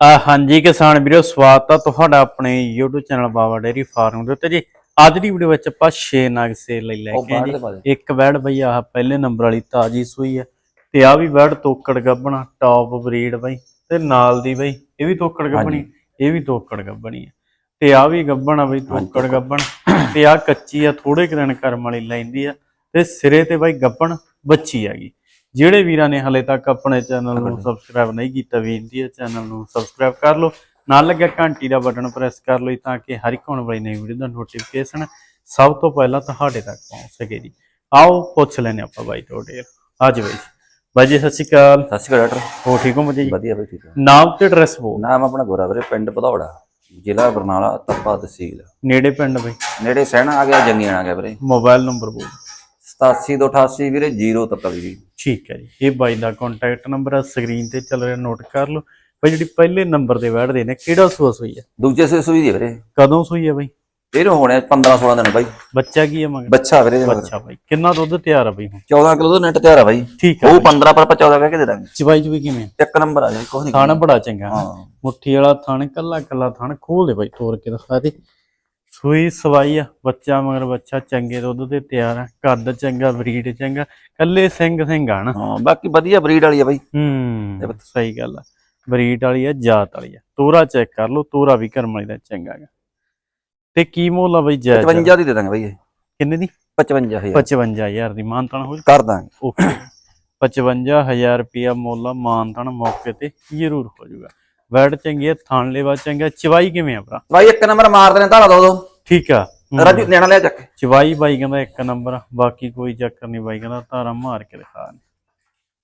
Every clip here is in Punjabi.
ਆ ਹਾਂਜੀ ਕਿਸਾਨ ਵੀਰੋ ਸਵਾਗਤ ਆ ਤੁਹਾਡਾ ਆਪਣੇ YouTube channel Baba dairy farm ਦੇ ਉੱਤੇ ਜੀ। ਅੱਜ ਦੀ ਵੀਡੀਓ ਵਿੱਚ ਆਪਾਂ 6 ਨਗ ਸੇਲ ਲਈ ਲੈ ਕੇ ਆਏ ਜੀ। ਇੱਕ ਬੈੜ ਬਈ ਆਹ ਪਹਿਲੇ ਨੰਬਰ ਵਾਲੀ ਤਾਜੀ ਸੂਈ ਆ ਤੇ ਆ ਵੀ ਬੈੜ ਤੋਕੜ ਗੱਬਣਾ ਟੌਪ ਬਰੀਡ ਬਈ ਤੇ ਨਾਲ ਦੀ ਬਈ ਇਹ ਵੀ ਤੋਕੜ ਗੱਬਣੀ ਇਹ ਵੀ ਤੋਕੜ ਗੱਬਣੀ ਆ। ਤੇ ਆ ਵੀ ਗੱਬਣ ਆ ਬਈ ਤੋਕੜ ਗੱਬਣ ਤੇ ਆ ਕੱਚੀ ਆ ਥੋੜੇ ਕੁ ਦਿਨ ਕਰਮ ਵਾਲੀ ਲੈਂਦੀ ਆ ਤੇ ਸਿਰੇ ਤੇ ਬਈ ਗੱਬਣ ਬੱਚੀ ਹੈਗੀ ਜਿਹੜੇ ਵੀਰਾਂ ਨੇ ਹਲੇ ਤੱਕ ਆਪਣੇ ਚੈਨਲ ਨੂੰ ਸਬਸਕ੍ਰਾਈਬ ਨਹੀਂ ਕੀਤਾ ਬੇਨਤੀ ਹੈ ਚੈਨਲ ਨੂੰ ਸਬਸਕ੍ਰਾਈਬ ਕਰ ਲਓ। ਨਾਲ ਲੱਗਿਆ ਘੰਟੀ ਦਾ ਬਟਨ ਪ੍ਰੈਸ ਕਰ ਲਓ ਤਾਂ ਕਿ ਹਰ ਇੱਕ ਆਉਣ ਵਾਲੀ ਨਵੀਂ ਵੀਡੀਓ ਦਾ ਨੋਟੀਫਿਕੇਸ਼ਨ ਸਭ ਤੋਂ ਪਹਿਲਾਂ ਤੁਹਾਡੇ ਤੱਕ ਪਹੁੰਚ ਸਕੇ ਜੀ। ਆਓ ਪੁੱਛ ਲੈਨੇ ਆਪਾਂ ਬਾਈ ਤੁਹਾਡੇ ਅੱਜ ਬਾਈ ਬਾਈ ਜੀ ਸਤਿ ਸ਼੍ਰੀ ਅਕਾਲ। ਸਤਿ ਸ਼੍ਰੀ ਅਕਾਲ ਡਾਕਟਰ ਹੋ ਠੀਕ ਹੋ ਮਜੀ ਵਧੀਆ ਬਈ ਠੀਕ ਹੈ ਨਾਮ ਤੇ ਐਡਰੈਸ ਬੋਲ। ਨਾਮ ਆਪਣਾ ਗੋਰਾ ਵੀਰੇ ਪਿੰਡ ਭਦੌੜਾ ਜ਼ਿਲ੍ਹਾ ਬਰਨਾਲਾ ਤੱਪਾ ਤਹਿਸੀਲ। ਨੇੜੇ ਪਿੰਡ ਬਈ। ਨੇੜੇ ਸਹਿਣਾ ਆ ਗਿਆ ਜੰਗੀਆਂ ਆ ਗਿਆ ਵੀਰੇ। ਮੋਬਾਈਲ ਨੰਬਰ ਬੋਲ 8788 ਵੀਰੇ 0 ਤੱਕਲੀ ਜੀ। ਠੀਕ ਹੈ ਜੀ। ਇਹ ਬਾਈ ਦਾ ਕੰਟੈਕਟ ਨੰਬਰ ਆ ਸਕਰੀਨ ਤੇ ਚੱਲ ਰਿਹਾ ਨੋਟ ਕਰ ਲਓ। ਬਾਈ ਜਿਹੜੀ ਪਹਿਲੇ ਨੰਬਰ ਤੇ ਬੈਠਦੇ ਨੇ ਕਿਹੜਾ ਸੂਆ ਸੂਈ ਹੈ ਦੂਜੇ ਸੇ ਸੂਈ ਦੀ ਵੀਰੇ। ਕਦੋਂ ਸੂਈ ਹੈ ਬਾਈ? ਇਹਨੂੰ ਹੋਣੇ 15 16 ਦਿਨ ਬਾਈ। ਬੱਚਾ ਕੀ ਹੈ ਮਗਰ? ਬੱਚਾ ਵੀਰੇ। ਅੱਛਾ ਬਾਈ। ਕਿੰਨਾ ਦੁੱਧ ਤਿਆਰ ਆ ਬਈ ਹੁਣ? 14 ਕਿਲੋ ਦਾ ਨੈਟ ਤਿਆਰ ਆ ਬਾਈ। ਠੀਕ ਆ ਉਹ 15 ਪਰ ਆਪਾਂ 14 ਕਹਿ ਕੇ ਦੇ ਦਾਂਗੇ। ਚਵਾਈ ਚੁਈ ਕਿਵੇਂ ਇੱਕ ਨੰਬਰ ਆ ਜਾਈ ਕੁਛ ਨਹੀਂ ਥਣ ਬੜਾ ਚੰਗਾ। ਹਾਂ। ਮੁੱਠੀ ਵਾਲਾ ਥਣ ਕੱਲਾ ਕੱਲਾ ਥਣ ਖੋਲ ਦੇ ਬਾਈ ਤੋੜ ਕੇ ਦਿਖਾ ਦੇ। ਸੂਈ ਸਵਾਈ ਆ ਬੱਚਾ ਮਗਰ ਬੱਚਾ ਚੰਗੇ ਦੁੱਧ ਤੇ ਤਿਆਰ ਆ ਕੱਦ ਚੰਗਾ ਬਰੀਡ ਚੰਗਾ ਕੱਲੇ ਸਿੰਘ ਸਿੰਘ ਆ ਨਾ। ਹਾਂ ਬਾਕੀ ਵਧੀਆ ਬਰੀਡ ਵਾਲੀ ਆ ਬਾਈ। ਹੂੰ ਸਹੀ ਗੱਲ ਆ। ਬਰੀਡ ਵਾਲੀ ਆ ਜਾਤ ਵਾਲੀ ਆ। ਤੋਰਾ ਚੈੱਕ ਕਰ ਲਓ ਤੋਰਾ ਵੀ ਕਰਮ ਵਾਲੀ ਦਾ ਚੰਗਾ ਗਾ ਤੇ ਕੀ ਮੁੱਲ ਆ ਬਈ ਜਾਇਜ਼ 55 ਦੀ ਦੇ ਦਾਂਗੇ ਬਾਈ ਇਹ। ਕਿੰਨੇ ਦੀ? 55000 55000 ਦੀ ਮਾਨਤਨ ਹੋ ਕਰ ਦਾਂਗੇ। ਓਕੇ। 55000 ਰੁਪਿਆ ਮੁੱਲ ਮਾਨਤਨ ਮੌਕੇ ਤੇ ਜ਼ਰੂਰ ਹੋ ਜਾਊਗਾ ਵੈੜ ਚੰਗੀ ਹੈ ਥਣ ਲੈਵਾ ਚੰਗਾ ਚਵਾਈ ਕਿਵੇਂ ਆ ਭਰਾ? ਬਾਈ ਇੱਕ ਨੰਬਰ ਮਾਰ ਦੇਣੇ ਧਾਰਾ ਦੋ ਦੋ। ਠੀਕ ਆ। ਰਾਜੂ ਲੈਣਾ ਲਿਆ ਚੱਕ। ਚਵਾਈ ਬਾਈ ਕਹਿੰਦਾ ਇੱਕ ਨੰਬਰ ਬਾਕੀ ਕੋਈ ਚੱਕਰ ਨਹੀਂ ਬਾਈ ਕਹਿੰਦਾ ਧਾਰਾ ਮਾਰ ਕੇ ਦਿਖਾ।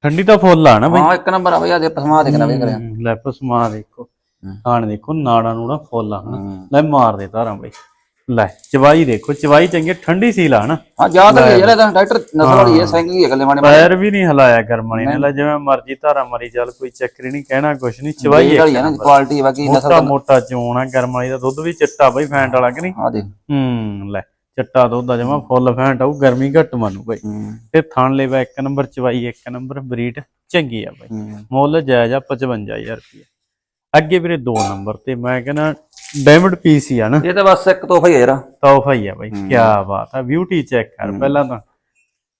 ਠੰਡੀ ਤਾਂ ਫੁੱਲ ਆ ਨਾ ਬਾਈ? ਹਾਂ ਇੱਕ ਨੰਬਰ ਆ ਬਾਈ ਆ ਦੇ ਪਸਮਾ ਦੇਖਣਾ ਵੀ ਕਰਿਆ ਹੂੰ, ਲੈ ਪਸਮਾ ਦੇਖੋ। ਖਾਣ ਦੇਖੋ ਨਾੜਾ ਨੂੜਾ ਫੁੱਲ ਆ। ਲੈ ਮਾਰ ਦੇ ਧਾਰਾਂ ਬਾਈ। ਲੈ ਚਵਾਈ ਦੇਖੋ ਚਵਾਈ ਚੰਗੀ ਠੰਡੀ ਸੀਲ ਆ ਨਾ ਹਾਂ ਯਾਦ ਹੈ ਯਾਰ ਇਹਦਾ ਡਾਕਟਰ ਨਸਲ ਵਾਲੀ ਹੈ। ਸਿੰਘ ਹੀ ਹੈ ਗੱਲੇ ਮਾਣੇ ਪੈਰ ਵੀ ਨਹੀਂ ਹਲਾਇਆ ਕਰਮਣੀ ਨੇ ਲੈ ਜਿਵੇਂ ਮਰਜ਼ੀ ਧਾਰਾ ਮਰੀ ਚੱਲ ਕੋਈ ਚੱਕਰ ਹੀ ਨਹੀਂ ਕਹਿਣਾ ਕੁਛ ਨਹੀਂ ਚਵਾਈ ਹੈ ਨਾ। ਕੁਆਲਿਟੀ ਬਾਕੀ ਨਸਲ ਮੋਟਾ ਮੋਟਾ ਚੋਣ ਆ ਗਰਮਾਈ ਦਾ ਦੁੱਧ ਵੀ ਚਿੱਟਾ ਬਈ ਫੈਂਟ ਵਾਲਾ ਕਿ ਨਹੀਂ? ਆ ਦੇ ਹੂੰ ਲੈ ਚਿੱਟਾ ਦੁੱਧ ਆ ਜਮਾ ਫੁੱਲ ਫੈਂਟ ਆਊ ਗਰਮੀ ਘੱਟ ਮੰਨੂ ਬਈ। ਤੇ ਥਣ ਲੈਵਾ ਇੱਕ ਨੰਬਰ ਚਵਾਈ ਇੱਕ ਨੰਬਰ ਬਰੀਡ ਚੰਗੀ ਆ ਬਈ। ਮੁੱਲ ਜਾਇਜ਼ ਆ 55000 ਰੁਪਏ ਅੱਗੇ ਵੀਰੇ ਦੋ ਨੰਬਰ ਤੇ ਮੈਂ ਕਹਿੰਦਾ ਡਾਇਮੰਡ ਪੀਸ ਹੀ ਆ ਨਾ। ਇਹ ਤਾਂ ਬਸ ਇੱਕ ਤੋਹਫਾ ਹੀ ਹੈ ਯਾਰ। ਤੋਹਫਾ ਹੀ ਆ ਬਈ ਕੀ ਬਾਤ ਆ ਬਿਊਟੀ ਚੈੱਕ ਕਰ ਪਹਿਲਾਂ ਤਾਂ।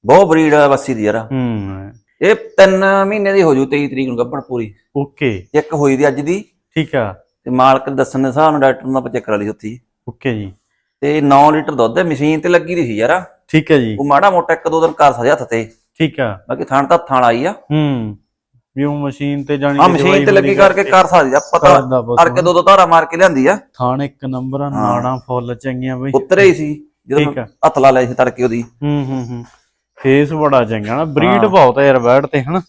ਬਹੁਤ ਬਰੀਡ ਹੈ ਬੱਸੀ ਦੀ ਯਾਰ। ਹੂੰ। ਇਹ 3 ਮਹੀਨੇ ਦੀ ਹੋ ਜੂ 23 ਤਰੀਕ ਨੂੰ ਗੱਭਣ ਪੂਰੀ। ਓਕੇ ਇੱਕ ਹੋਈ ਦੀ ਅੱਜ ਦੀ। ਠੀਕ ਆ। ਤੇ ਮਾਲਕ ਦੱਸਣ ਦੇ ਹਿਸਾਬ ਨਾਲ ਡਾਕਟਰ ਨੂੰ ਆਪਾਂ ਚੈੱਕ ਕਰਾ ਲਈ ਉੱਥੀ ਓਕੇ ਜੀ। ਤੇ 9 ਲੀਟਰ ਦੁੱਧ ਹੈ ਮਸ਼ੀਨ ਤੇ ਲੱਗੀ ਦੀ ਸੀ ਯਾਰ। ਠੀਕ ਹੈ ਜੀ। ਉਹ ਮਾੜਾ ਮੋਟਾ ਇੱਕ ਦੋ ਦਿਨ ਕਰ ਸਕਦੇ ਹੱਥ ਤੇ। ਠੀਕ ਆ। ਬਾਕੀ ਥਣ ਤਾਂ ਥਣ ਆਈ ਆ। ਹੂੰ। ਵੀ ਉਹ ਮਸ਼ੀਨ ਤੇ ਜਾਣੀ ਆ ਕਿ ਮਸ਼ੀਨ ਤੇ ਲੱਗੀ ਕਰਕੇ ਕਰ ਸਕਦੀ ਆ ਪਤਾ ਬਸ ਕਰਕੇ ਦੋ ਦੋ ਧਾਰਾ ਮਾਰ ਕੇ ਲਿਆਂਦੀ ਆ। ਥਾਣ ਇੱਕ ਨੰਬਰ ਆ ਨਾੜਾਂ ਫੁੱਲ ਚੰਗੀਆਂ ਬਈ। ਉਤਰੇ ਹੀ ਸੀ ਜਦੋਂ ਆ। ਹੱਥ ਲਾ ਲਿਆ ਸੀ ਤੜਕੇ ਉਹਦੀ। ਹੂੰ ਹੂੰ ਹੂੰ। ਫੇਸ ਬੜਾ ਚੰਗਾ ਨਾ ਬਰੀਡ ਬਹੁਤ ਆ ਯਾਰ ਬੈਠ ਤੇ ਹਨਾ?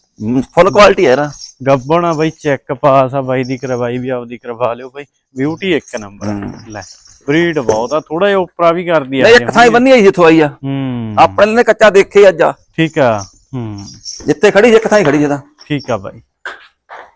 ਫੁੱਲ ਕੁਆਲਿਟੀ ਹੈ ਯਾਰ। ਗੱਬਣ ਆ ਬਾਈ ਚੈੱਕ ਪਾਸ ਆ ਬਾਈ ਦੀ ਕਰਵਾਈ ਵੀ ਆਪਦੀ ਕਰਵਾ ਲਿਓ ਬਾਈ। ਬਿਊਟੀ ਇੱਕ ਨੰਬਰ ਆ। ਲੈ ਬਰੀਡ ਬਹੁਤ ਆ ਥੋੜਾ ਜਿਹਾ ਉਪਰਾ ਵੀ ਕਰਦੀ ਆ ਨਹੀਂ ਇੱਕ ਥਾਂ ਬੰਨੀ ਆਈ ਇੱਥੋਂ ਆਈ ਆ। ਹੂੰ। ਆਪਣੇ ਨੇ ਕੱਚਾ ਦੇਖੇ ਅੱਜ ਆ। ਠੀਕ ਆ ਹੂੰ। ਜਿੱਥੇ ਖੜੀ ਇੱਕ ਥਾਂ ਹੀ ਖੜੀ ਜਦਾ ਠੀਕ ਆ ਬਾਈ।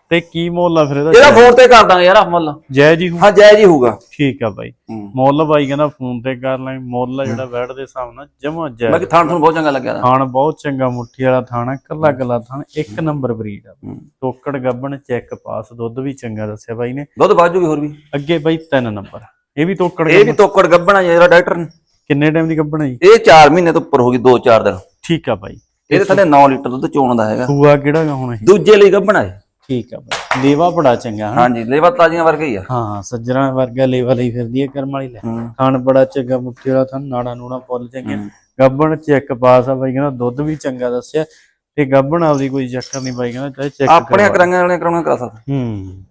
ਤੇ ਕੀ ਮੁੱਲ ਆ ਫਿਰ ਇਹਦਾ? ਇਹਦਾ ਫੋਨ ਤੇ ਕਰ ਦਾਂਗੇ ਯਾਰ ਮੁੱਲ। ਜੈ ਜੀ ਹੂੰ ਹਾਂ ਜਾਇਜ਼ ਹੀ ਹੋਊਗਾ। ਠੀਕ ਆ ਬਾਈ। ਮੁੱਲ ਬਾਈ ਕਹਿੰਦਾ ਫੋਨ ਤੇ ਕਰ ਲੈ ਮੁੱਲ ਆ ਜਿਹੜਾ ਬੈਠ ਦੇ ਹਿਸਾਬ ਨਾਲ ਜਮਾ ਜੈ। ਬਾਕੀ ਥਾਣ ਤੁਹਾਨੂੰ ਬਹੁਤ ਚੰਗਾ ਲੱਗਿਆ ਥਾਣ ਬਹੁਤ ਚੰਗਾ ਮੁੱਠੀ ਵਾਲਾ ਥਾਣਾ ਕੱਲਾ ਕੱਲਾ ਥਾਣ ਇੱਕ ਨੰਬਰ ਬਰੀਡ ਆ। ਟੋਕੜ ਗੱਬਣ ਚੈੱਕ ਪਾਸ ਦੁੱਧ ਵੀ ਚੰਗਾ ਦੱਸਿਆ ਬਾਈ ਨੇ। ਦੁੱਧ ਬਾਜੂ ਵੀ ਹੋਰ ਵੀ। ਅੱਗੇ ਬਾਈ ਤਿੰਨ ਨੰਬਰ। ਇਹ ਵੀ ਟੋਕੜ ਇਹ ਵੀ ਤੋਕੜ ਗੱਬਣਾ ਜਿਹੜਾ ਡਾਕਟਰ ਨੇ। ਕਿੰਨੇ ਟਾਈਮ ਦੀ ਗੱਬਣ ਆ ਜੀ? ਇਹ 4 ਮਹੀਨੇ ਤੋਂ ਉੱਪਰ ਹੋ ਗਈ 2-4 ਦਿਨ। ਠੀਕ ਆ ਬਾਈ। ਇਹਦੇ ਥੱਲੇ 9 ਲੀਟਰ ਦੁੱਧ ਚੋਣ ਦਾ ਹੈਗਾ। ਸੂਆ ਕਿਹੜਾ ਗਾ ਹੁਣ ਇਹ? ਦੂਜੇ ਲਈ ਗੱਬਣਾ ਹੈ ਠੀਕ ਆ ਬਾਈ। ਲੇਵਾ ਬੜਾ ਚੰਗਾ ਹਨਾ? ਹਾਂਜੀ ਲੇਵਾ ਤਾਜ਼ੀਆਂ ਵਰਗਾ ਹੀ ਆ। ਹਾਂ ਸੱਜਣਾ ਵਰਗਾ ਲੇਵਾ ਲਈ ਫਿਰਦੀ ਹੈ ਕਰਮ ਵਾਲੀ ਲੈ। ਹੂੰ। ਥਾਣ ਬੜਾ ਚੰਗਾ ਮੁੱਠੀ ਵਾਲਾ ਥਾਣ ਨਾੜਾ ਨੂੜਾ ਫੁੱਲ ਚੰਗੇ ਗੱਬਣ ਚੈੱਕ ਪਾਸ ਆ ਬਾਈ ਕਹਿੰਦਾ ਦੁੱਧ ਵੀ ਚੰਗਾ ਦੱਸਿਆ। ਤੇ ਗੱਬਣ ਆਪਦੀ ਕੋਈ ਚੱਕਰ ਨਹੀਂ ਬਾਈ ਕਹਿੰਦਾ ਚਾਹੇ ਚੈੱਕ ਆਪਣੇ ਕਰਾਂਗੇ ਵਾਲੇ ਕਰਾਉਣਾ ਕਰਾ ਸਕਦਾ। ਹੂੰ।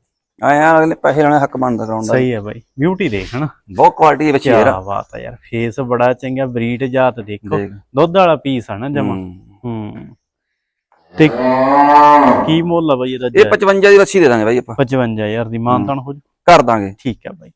ਆਇਆ ਅਗਲੇ ਪੈਸੇ ਲੈਣੇ ਹੱਕ ਬਣਦਾ ਕਰਾਉਣ ਦਾ। ਸਹੀ ਹੈ ਬਾਈ। ਬਿਊਟੀ ਦੇਖ ਹਨਾ? ਬਹੁਤ ਕੁਆਲਿਟੀ ਦੇ ਵਿੱਚ ਯਾਰ। ਬਾਤ ਆ ਯਾਰ ਫੇਸ ਬੜਾ ਚੰਗਾ ਬਰੀਡ ਜਾਤ ਦੇਖੋ। ਦੇਖ। ਦੁੱਧ ਵਾਲਾ ਪੀਸ ਆ ਨਾ ਜਮਾ। ਹੂੰ। ਹੂੰ। ਤੇ ਕੀ ਮੁੱਲ ਆ ਬਾਈ ਇਹਦਾ ਇਹ 55 ਦੀ ਰੱਸੀ ਦੇ ਦਾਂਗੇ ਬਾਈ ਆਪਾਂ। 55000 ਦੀ ਮਾਨਤਨ ਹੋ। ਜੂ? ਕਰ ਦਾਂਗੇ। ਠੀਕ ਆ ਬਾਈ।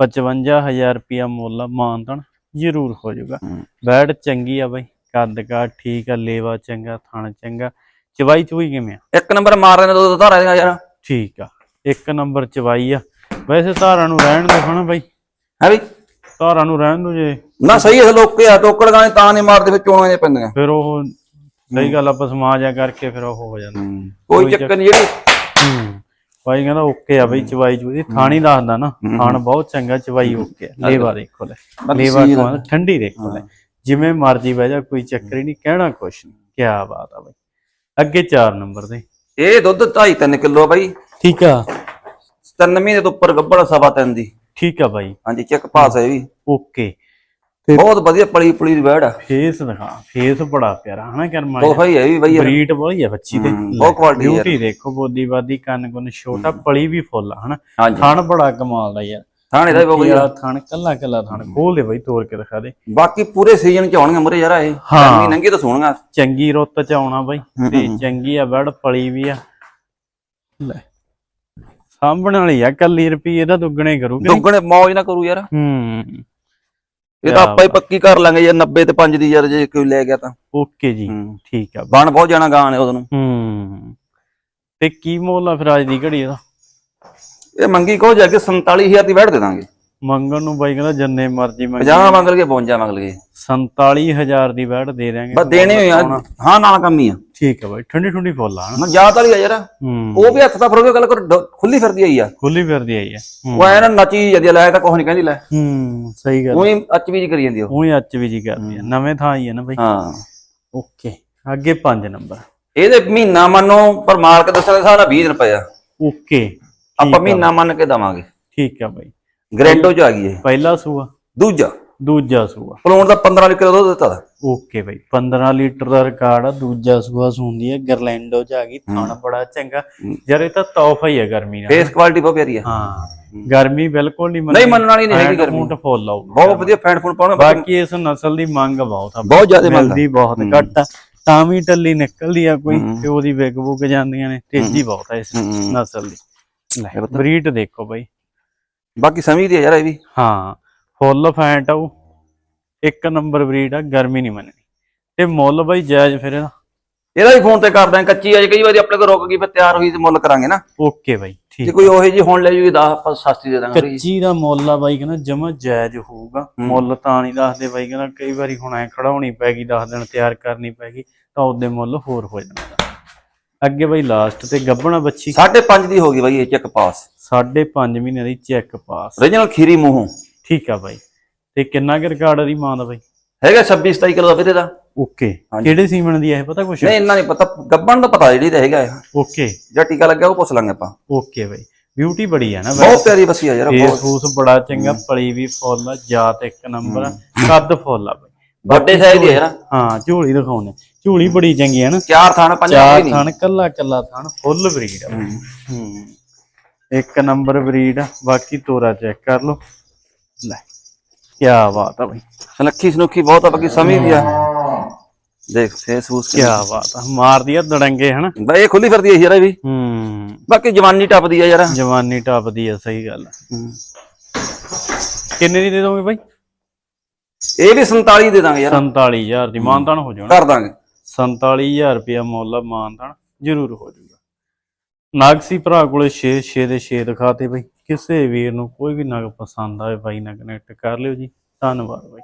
55000 ਰੁਪਿਆ ਮੁੱਲ ਆ ਮਾਨਤਨ ਜ਼ਰੂਰ ਹੋ ਜਾਊਗਾ ਹੂੰ। ਬੈਡ ਚੰਗੀ ਆ ਬਾਈ। ਕੱਦ ਕਾ ਠੀਕ ਆ ਲੇਵਾ ਚੰਗਾ ਥਣ ਚੰਗਾ। ਚਵਾਈ ਚੁਈ ਕਿਵੇਂ ਆ? ਇੱਕ ਨੰਬਰ ਮਾਰ ਰਹੇ ਨੇ ਦੋ ਦੋ ਧਾਰਾ ਦੀਆਂ ਯਾਰ। ਠੀਕ ਆ। ਇੱਕ ਨੰਬਰ ਚਵਾਈ ਆ। ਵੈਸੇ ਧਾਰਾਂ ਨੂੰ ਰਹਿਣ ਦੇ ਹਨਾ ਬਾਈ। ਹੈ ਵੀ? ਧਾਰਾਂ ਨੂੰ ਰਹਿਣ ਦੋ ਜੇ। ਨਾ ਸਹੀ ਹੈ ਲੋਕੇ ਆ ਟੋਕੜ ਗਾਣੇ ਤਾਂ ਨਹੀਂ ਮਾਰਦੇ ਫਿਰ ਚੋਣਾਂ ਜੇ ਪੈਂਦੀਆਂ। ਫਿਰ ਉਹ ਸਹੀ ਗੱਲ ਆਪਾਂ ਸਮਾਜ ਆ ਕਰਕੇ ਫਿਰ ਉਹ ਹੋ ਜਾਂਦਾ। ਕੋਈ ਚੱਕਰ ਨਹੀਂ ਜਿਹੜੀ ਬਾਈ ਕਹਿੰਦਾ ਓਕੇ ਆ ਬਈ ਚਵਾਈ ਚੂਈ ਥਾਣੀ ਦੱਸਦਾ ਨਾ ਥਾਣ ਬਹੁਤ ਚੰਗਾ ਚਵਾਈ ਓਕੇ ਆ। ਲੇਵਾ ਦੇਖੋ ਲੈ। ਲੇਵਾ ਤੋਂ ਠੰਡੀ ਦੇਖੋ ਲੈ। ਜਿਵੇਂ ਮਰਜ਼ੀ ਬਹਿ ਜਾ ਕੋਈ ਚੱਕਰ ਹੀ ਨਹੀਂ ਕਹਿਣਾ ਕੁਛ ਨਹੀਂ। ਕੀ ਬਾਤ ਆ ਬਈ। ਅੱਗੇ 4 ਨੰਬਰ ਦੇ। ਇਹ ਦੁੱਧ 2.5 3 ਕਿਲੋ ਬਾਈ। ਠੀਕ ਆ। ਤਿੰਨ ਮਹੀਨੇ ਤੋਂ ਉੱਪਰ ਗੱਬੜ ਸਵਾ ਤਿੰਨ ਦੀ। ਠੀਕ ਆ ਬਾਈ। ਹਾਂਜੀ ਚੈੱਕ ਪਾਸ ਹੈ ਵੀ। ਓਕੇ। ਤੇ ਬਹੁਤ ਵਧੀਆ ਪਲੀ ਪੁਲੀ ਦੀ ਆ। ਫੇਸ ਦਿਖਾ ਫੇਸ ਬੜਾ ਪਿਆਰਾ ਹਨਾ ਕਰਮਾ ਤੋਹਫਾ ਹੀ ਹੈ ਵੀ ਬਾਈ। ਬਰੀਡ ਬੜੀ ਆ ਬੱਚੀ ਤੇ। ਬਹੁਤ quality ਯਾਰ। ਬਿਊਟੀ ਦੇਖੋ ਬੋਦੀ ਬਾਦੀ ਕੰਨ ਕੁੰਨ ਛੋਟਾ ਪਲੀ ਵੀ ਫੁੱਲ ਹਨਾ? ਥਣ ਬੜਾ ਕਮਾਲ ਦਾ ਯਾਰ। ਥਾਣੇ ਦਾ ਵੀ ਬਹੁਤ ਵਧੀਆ। ਯਾਰ ਥਣ ਕੱਲਾ ਕੱਲਾ ਥਣ ਖੋਲ ਦੇ ਬਈ ਤੋੜ ਕੇ ਦਿਖਾ ਦੇ। ਬਾਕੀ ਪੂਰੇ ਸੀਜ਼ਨ ਚ ਆਉਣਗੇ ਮੁਰੇ ਯਾਰ ਇਹ। ਹਾਂ। ਗਰਮੀ ਨੰਗੀ ਤਾਂ ਸੋਹਣੀਆਂ ਚੰਗੀ ਰੁੱਤ ਚ ਆਉਣਾ ਬਈ। ਤੇ ਚੰਗੀ ਆ ਬੜ ਪਲੀ ਵੀ ਆ। ਲੈ। ਸਾਂਭਣ ਵਾਲੀ ਆ ਕੱਲੀ ਰੁਪਈਏ ਦਾ ਦੁੱਗਣੇ ਕਰੂਗੇ ਦੁੱਗਣੇ ਮੌਜ ਨਾ ਕਰੂ ਯਾਰ। ਹੂੰ। ਇਹ ਤਾਂ ਆਪਾਂ ਹੀ ਪੱਕੀ ਕਰ ਲਾਂਗੇ ਯਾਰ 90 ਤੇ 5 ਦੀ ਯਾਰ ਜੇ ਕੋਈ ਲੈ ਗਿਆ ਤਾਂ। ਓਕੇ ਜੀ ਹੂੰ। ਠੀਕ ਆ। ਬਣ ਬਹੁਤ ਜਾਣਾ ਗਾਂ ਨੇ ਉਹਦੋਂ ਨੂੰ ਹੂੰ। ਤੇ ਕੀ ਮੁੱਲ ਆ ਫਿਰ ਅੱਜ ਦੀ ਘੜੀ ਇਹਦਾ? ਇਹ ਮੰਗੀ ਕੋ ਜਾ ਕੇ 47000 ਦੀ ਵੈੜ ਦੇ ਦਾਂਗੇ। ਮੰਗਣ ਨੂੰ ਬਾਈ ਕਹਿੰਦਾ ਜੰਨੇ ਮਰਜ਼ੀ ਮੰਗ। 50 ਮੰਗ ਲਗੇ 52 ਮੰਗ ਲਗੇ 47000 ਦੀ ਵੈਟ ਦੇ ਦਿਆਂਗੇ। ਬਸ ਦੇਣੇ ਹੋਏ ਆ। ਹਾਂ ਨਾਲ ਕੰਮ ਹੀ ਆ। ਠੀਕ ਆ ਬਾਈ ਠੰਡੀ ਠੰਡੀ ਫੁੱਲ ਆ ਨਾ। ਜਾਤ ਵਾਲੀ ਆ ਯਾਰ। ਹੂੰ। ਉਹ ਵੀ ਹੱਥ ਦਾ ਫਰੋਗੇ ਗੱਲ ਕਰ ਖੁੱਲੀ ਫਿਰਦੀ ਆਈ ਆ। ਖੁੱਲੀ ਫਿਰਦੀ ਆਈ ਆ। ਹੂੰ। ਉਹ ਐ ਨਾ ਨੱਚੀ ਜਦੀ ਲਾਇਆ ਤਾਂ ਕੁਝ ਨਹੀਂ ਕਹਿੰਦੀ ਲੈ। ਹੂੰ ਸਹੀ ਗੱਲ ਉਹੀ ਅੱਚ ਵੀ ਜੀ ਕਰੀ ਜਾਂਦੀ ਉਹ। ਉਹੀ ਅੱਚ ਵੀ ਜੀ ਕਰਦੀ ਆ। ਨਵੇਂ ਥਾਂ ਹੀ ਆ ਨਾ ਬਾਈ। ਹਾਂ। ਓਕੇ ਅੱਗੇ 5 ਨੰਬਰ। ਇਹਦੇ ਮਹੀਨਾ ਮੰਨੋ ਪਰ ਮਾਲਕ ਦੱਸਣ ਦੇ ਹਿਸਾਬ ਨਾਲ 20 ਦਿਨ ਪਏ ਆ। ਓਕੇ ਆਪਾਂ ਮਹੀਨਾ ਮੰਨ ਕੇ ਦਵਾਂਗੇ। ਠੀਕ ਆ ਬਾਈ। ਗ੍ਰੈਂਡੋ ਚ ਆ ਗਈ ਇਹ। ਪਹਿਲਾ ਸੂਆ। ਦੂਜਾ। ਦੂਜਾ ਸੂਆ। ਪਲੋਣ ਦਾ 15 ਲੀਟਰ ਦੁੱਧ ਦਿੱਤਾ ਦਾ ਓਕੇ ਬਾਈ 15 ਲੀਟਰ ਦਾ ਰਿਕਾਰਡ ਆ ਦੂਜਾ ਸੂਆ ਸੂੰਦੀ ਹੈ ਗਰਲੈਂਡੋ ਚ ਆ ਗਈ ਥਣ ਬੜਾ ਚੰਗਾ। ਯਾਰ ਇਹ ਤਾਂ ਤੋਹਫਾ ਹੀ ਹੈ ਗਰਮੀ ਨਾਲ। ਫੇਸ ਕੁਆਲਿਟੀ ਬਹੁਤ ਪਿਆਰੀ ਆ। ਹਾਂ ਗਰਮੀ ਬਿਲਕੁਲ ਨਹੀਂ ਨਹੀਂ ਮੰਨਣ ਵਾਲੀ ਨਹੀਂ ਹੈਗੀ ਗਰਮੀ। ਫੁੱਟ ਫੁੱਲ ਆਊ ਬਹੁਤ ਵਧੀਆ ਫੈਂਟ ਫੁੱਟ ਪਾਉਣਾ। ਬਾਕੀ ਇਸ ਨਸਲ ਦੀ ਮੰਗ ਬਹੁਤ ਆ। ਬਹੁਤ ਜ਼ਿਆਦਾ ਮਿਲਦੀ ਬਹੁਤ ਘੱਟ ਆ। ਤਾਂ ਵੀ ਟੱਲੀ ਨਿਕਲਦੀ ਆ ਕੋਈ ਤੇ ਉਹਦੀ ਵਿਕ ਬੁਕ ਜਾਂਦੀਆਂ ਨੇ। ਤੇਜ਼ੀ ਬਹੁਤ ਆ ਇਸ ਹੂੰ। ਨਸਲ ਦੀ। ਲੈ ਬਰੀਡ ਦੇਖੋ ਬਾਈ। ਬਾਕੀ ਸਮਝਦੀ ਆ ਯਾਰ ਇਹ ਵੀ? ਹਾਂ ਫੁੱਲ ਫੈਂਟ ਆਉ ਇੱਕ ਨੰਬਰ ਬਰੀਡ ਆ ਗਰਮੀ ਨਹੀਂ ਮੰਨਣੀ। ਤੇ ਮੁੱਲ ਬਾਈ ਜਾਇਜ਼ ਫਿਰ ਇਹਦਾ। ਇਹਦਾ ਵੀ ਫੋਨ ਤੇ ਕਰਦਾ ਹਾਂ, ਕੱਚੀ ਆ ਜੇ ਕਈ ਵਾਰੀ ਆਪਣੇ ਕੋਲ ਰੁਕ ਗਈ ਫਿਰ ਤਿਆਰ ਹੋਈ ਤੇ ਮੁੱਲ ਕਰਾਂਗੇ ਨਾ। ਓਕੇ ਬਾਈ ਜੇ ਠੀਕ ਕੋਈ ਉਹੇ ਜੀ ਹੁਣ ਲੈ ਜੂਗੀ 10 ਆਪਾਂ ਸਸਤੀ ਦੇ ਦਾਂਗੇ ਕੱਚੀ ਦਾ ਮੁੱਲ ਆ ਬਾਈ ਕਹਿੰਦਾ ਜਮਾ ਜਾਇਜ਼ ਹੋਊਗਾ। ਮੁੱਲ ਤਾਂ ਨਹੀਂ ਦੱਸਦੇ ਬਾਈ ਕਹਿੰਦਾ ਕਈ ਵਾਰੀ ਹੁਣ ਐ ਖੜਾਉਣੀ ਪੈਗੀ 10 ਦਿਨ ਤਿਆਰ ਕਰਨੀ ਪੈਗੀ ਤਾਂ ਉਹਦੇ ਮੁੱਲ ਹੋਰ ਹੋ ਜਾਂਦਾ। ਅੱਗੇ ਬਾਈ ਲਾਸਟ ਤੇ ਗੱਬਣਾ ਬੱਚੀ। 5.5 ਦੀ ਹੋ ਗਈ ਬਾਈ ਇਹ ਚੈੱਕ ਪਾਸ ਸਾਢੇ ਪੰਜ ਮਹੀਨੇ ਦੀ ਚੈੱਕ ਪਾਸ ਰੀਜਨਲ ਖੀਰੀ ਮੂੰਹੋਂ। ਠੀਕ ਆ ਬਾਈ। ਤੇ ਕਿੰਨਾ ਕੁ ਰਿਕਾਰਡ ਦੀ ਮਾਂ ਦਾ ਬਾਈ? ਹੈਗਾ 26 27 ਕਿਲੋ ਦਾ ਵੀਰੇ ਦਾ। ਓਕੇ। ਕਿਹੜੇ ਸੀਮਨ ਦੀ ਇਹ ਪਤਾ ਕੁਛ? ਨਹੀਂ ਇੰਨਾ ਨਹੀਂ ਪਤਾ ਗੱਬਣ ਦਾ ਪਤਾ ਜਿਹੜੀ ਦਾ ਹੈਗਾ। ਓਕੇ। ਜਾਂ ਟੀਕਾ ਲੱਗਿਆ ਉਹ ਪੁੱਛ ਲਾਂਗੇ ਆਪਾਂ। ਓਕੇ ਬਾਈ। ਬਿਊਟੀ ਬੜੀ ਆ ਨਾ ਬਹੁਤ ਪਿਆਰੀ ਬੱਸੀ ਆ ਯਾਰ ਬਹੁਤ। ਫੂਸ ਬੜਾ ਚੰਗਾ ਪਲੀ ਵੀ ਫੁੱਲ ਆ ਜਾਤ ਇੱਕ ਨੰਬਰ ਕੱਦ ਫੁੱਲ ਆ ਬਾਈ। ਵੱਡੇ ਸਾਈਜ਼ ਦੀ ਯਾਰ। ਹਾਂ ਝੋਲੀ ਦਿਖਾਉਣੇ ਝੋਲੀ ਬੜੀ ਚੰਗੀ ਹੈ ਨਾ। ਚਾਰ ਥਾਣ ਪੰਜ ਚਾਰ ਥਣ ਕੱਲਾ ਕੱਲਾ ਥਣ ਫੁੱਲ ਬਰੀਡ ਆ। ਹੂੰ। ਇੱਕ ਨੰਬਰ ਬਰੀਡ ਆ ਬਾਕੀ ਤੋਰਾ ਚੈੱਕ ਕਰ ਲਓ। ਲੈ ਕੀ ਬਾਤ ਆ ਬਾਈ। ਸੁਨੱਖੀ ਸੁਨੱਖੀ ਬਹੁਤ ਆ ਬਾਕੀ ਸਮਝਦੀ ਆ। ਦੇਖ ਫੇਸਬੁੱਕ ਕੀ ਬਾਤ ਆ ਮਾਰਦੀ ਆ ਦੜੰਗੇ ਹਨਾ। ਬਾਈ ਇਹ ਖੁੱਲੀ ਫਿਰਦੀ ਆ ਯਾਰ ਇਹ ਵੀ। ਹੂੰ। ਬਾਕੀ ਜਵਾਨੀ ਟੱਪਦੀ ਆ ਯਾਰ। ਜਵਾਨੀ ਟੱਪਦੀ ਆ ਸਹੀ ਗੱਲ ਕਿੰਨੇ ਦੀ ਦੇ ਦੋਗੇ ਬਾਈ? ਇਹ ਵੀ 47 ਦੇ ਦਾਂਗੇ ਯਾਰ। 47000 ਦੀ ਮਾਨਤਾਨ ਹੋ ਜਾਣਾ ਕਰ ਦਾਂਗੇ। 47000 ਰੁਪਇਆ ਮੁੱਲ ਮਾਨਤਾਨ ਜ਼ਰੂਰ ਹੋ ਜਾਊਗਾ। ਨਾਗਸੀ ਭਰਾ ਕੋਲੇ 6 6 ਦੇ 6 ਦਿਖਾਤੇ ਬਾਈ। ਕਿਸੇ ਵੀਰ ਨੂੰ ਕੋਈ ਵੀ ਨਗ ਪਸੰਦ ਆਵੇ ਬਾਈ ਨਾਲ ਕਨੈਕਟ ਕਰ ਲਿਓ ਜੀ। ਧੰਨਵਾਦ ਬਾਈ।